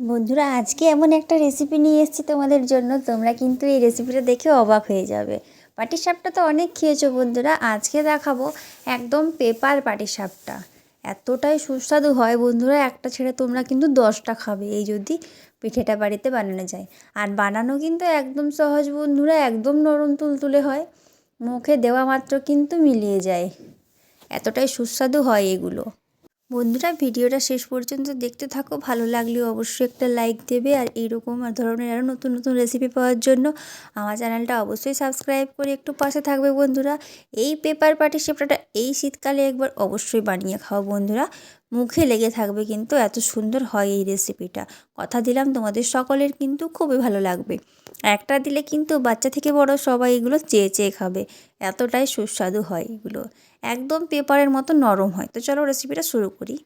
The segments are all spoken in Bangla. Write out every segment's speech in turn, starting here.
বন্ধুরা, আজকে এমন একটা রেসিপি নিয়ে এসেছি তোমাদের জন্য। তোমরা কিন্তু এই রেসিপিটা দেখে অবাক হয়ে যাবে। পাটিসাপটা তো অনেক খেয়েছো বন্ধুরা। আজকে দেখাবো একদম পেপার পাটিসাপটা। এতটাই সুস্বাদু হয় বন্ধুরা, একটা ছেড়ে তোমরা কিন্তু দশটা খাবে, এই যদি পিঠেটা বাড়িতে বানানো যায়। আর বানানো কিন্তু একদম সহজ বন্ধুরা, একদম নরম তুলতুলে হয়। মুখে দেওয়া মাত্র কিন্তু মিলিয়ে যায়। এতটাই সুস্বাদু হয় এগুলো। বন্ধুরা, ভিডিওটা শেষ পর্যন্ত দেখতে থাকো। ভালো লাগলে অবশ্যই একটা লাইক দেবে আর এইরকম আর ধরনের আরও নতুন নতুন রেসিপি পাওয়ার জন্য আমার চ্যানেলটা অবশ্যই সাবস্ক্রাইব করে একটু পাশে থাকবে বন্ধুরা। এই পেপার পাটি সেপটাটা এই শীতকালে একবার অবশ্যই বানিয়ে খাও বন্ধুরা। মুখে লেগে থাকবে কিন্তু এত সুন্দর হয় এই রেসিপিটা কথা দিলাম, তোমাদের সকলের কিন্তু খুবই ভালো লাগবে। একটা দিলে কিন্তু বাচ্চা থেকে বড় সবাই এগুলো চেয়ে চেয়ে খাবে। এতটাই সুস্বাদু হয় এগুলো। একদম পেপারের মতো নরম হয়। তো চলো রেসিপিটা শুরু করি।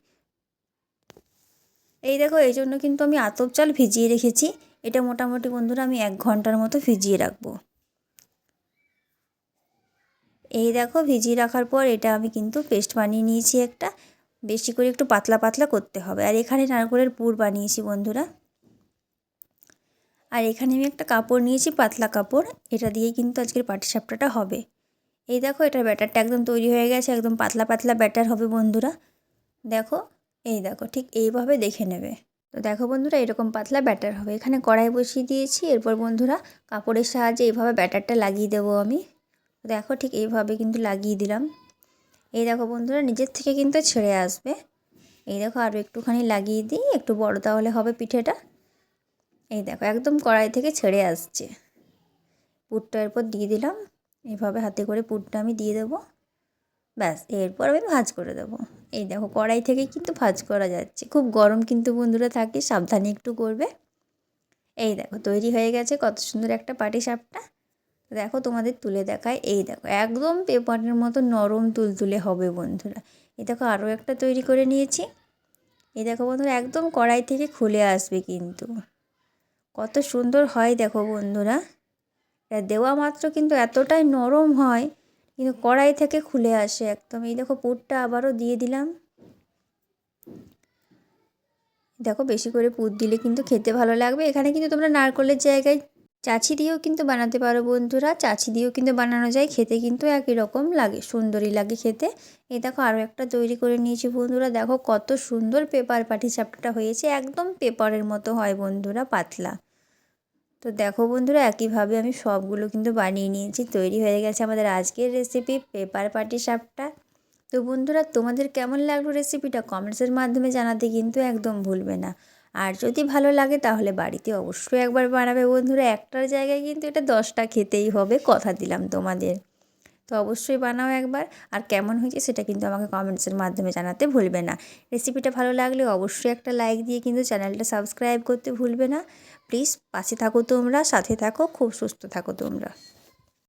এই দেখো, এই জন্য কিন্তু আমি আতপ চাল ভিজিয়ে রেখেছি। এটা মোটামুটি বন্ধুরা আমি এক ঘণ্টার মতো ভিজিয়ে রাখব। এই দেখো, ভিজিয়ে রাখার পর এটা আমি কিন্তু পেস্ট বানিয়ে নিয়েছি একটা। বেশি করে একটু পাতলা পাতলা করতে হবে। আর এখানে নারকলের পুর বানিয়েছি বন্ধুরা। আর এখানে আমি একটা কাপড় নিয়েছি, পাতলা কাপড়। এটা দিয়েই কিন্তু আজকের পাটিসাপটাটা হবে। এই দেখো এটার ব্যাটারটা একদম তৈরি হয়ে গেছে, একদম পাতলা পাতলা ব্যাটার হবে বন্ধুরা। দেখো, এই দেখো, ঠিক এইভাবে দেখে নেবে। তো দেখো বন্ধুরা, এরকম পাতলা ব্যাটার হবে। এখানে কড়াই বসিয়ে দিয়েছি, এরপর বন্ধুরা কাপড়ের সাহায্যে এইভাবে ব্যাটারটা লাগিয়ে দেবো আমি। দেখো, ঠিক এইভাবে কিন্তু লাগিয়ে দিলাম। এই দেখো বন্ধুরা, নিজের থেকে কিন্তু ছেড়ে আসবে। এই দেখো আরও একটুখানি লাগিয়ে দিই, একটু বড় তাহলে হবে পিঠেটা। এই দেখো, একদম কড়াই থেকে ছেড়ে আসছে। পুরটা এরপর দিয়ে দিলাম। এইভাবে হাতে করে পুরটা আমি দিয়ে দেবো। ব্যাস, এরপর আমি ভাজ করে দেবো। এই দেখো, কড়াই থেকেই কিন্তু ভাজ করা যাচ্ছে। খুব গরম কিন্তু বন্ধুরা থাকে, সাবধানে একটু করবে। এই দেখো, তৈরি হয়ে গেছে কত সুন্দর একটা পাটি সাপটা। দেখো, তোমাদের তুলে দেখায়। এই দেখো, একদম পেপারের মতো নরম তুলতুলে হবে বন্ধুরা। এই দেখো, আরও একটা তৈরি করে নিয়েছি। এই দেখো বন্ধুরা, একদম কড়াই থেকে খুলে আসবে কিন্তু। কত সুন্দর হয় দেখো বন্ধুরা। এটা দেওয়া মাত্র কিন্তু এতটাই নরম হয়, কিন্তু কড়াই থেকে খুলে আসে একদম। এই দেখো পুরটা আবারও দিয়ে দিলাম। দেখো বেশি করে পুর দিলে কিন্তু খেতে ভালো লাগবে। এখানে কিন্তু তোমরা নারকলের জায়গায় চাছি দিয়েও কিন্তু বানাতে পারো বন্ধুরা। চাছি দিয়েও কিন্তু বানানো যায়, খেতে কিন্তু একই রকম লাগে, সুন্দরই লাগে খেতে। এই দেখো আরও একটা তৈরি করে নিয়েছি বন্ধুরা। দেখো কত সুন্দর পেপার পাটি চাপটা হয়েছে, একদম পেপারের মতো হয় বন্ধুরা, পাতলা। তো দেখো বন্ধুরা, একইভাবে আমি সবগুলো কিন্তু বানিয়ে নিয়েছি। তৈরি হয়ে গেছে আমাদের আজকের রেসিপি পেপার পাটি সাপটা। তো বন্ধুরা, তোমাদের কেমন লাগল রেসিপিটা কমেন্টসের মাধ্যমে জানাতে কিন্তু একদম ভুলবে না। আর যদি ভালো লাগে তাহলে বাড়িতে অবশ্যই একবার বানাবে। বন্ধুরা, একটার জায়গায় কিন্তু এটা দশটা খেতেই হবে, কথা দিলাম তোমাদের। তো অবশ্যই বানাও একবার। আর কেমন হয়েছে সেটা কিন্তু আমাকে কমেন্টসের মাধ্যমে জানাতে ভুলবে না। রেসিপিটা ভালো লাগলে অবশ্যই একটা লাইক দিয়ে কিন্তু চ্যানেলটা সাবস্ক্রাইব করতে ভুলবে না। প্লিজ পাশে থাকো তোমরা, সাথে থাকো, খুব সুস্থ থাকো তোমরা।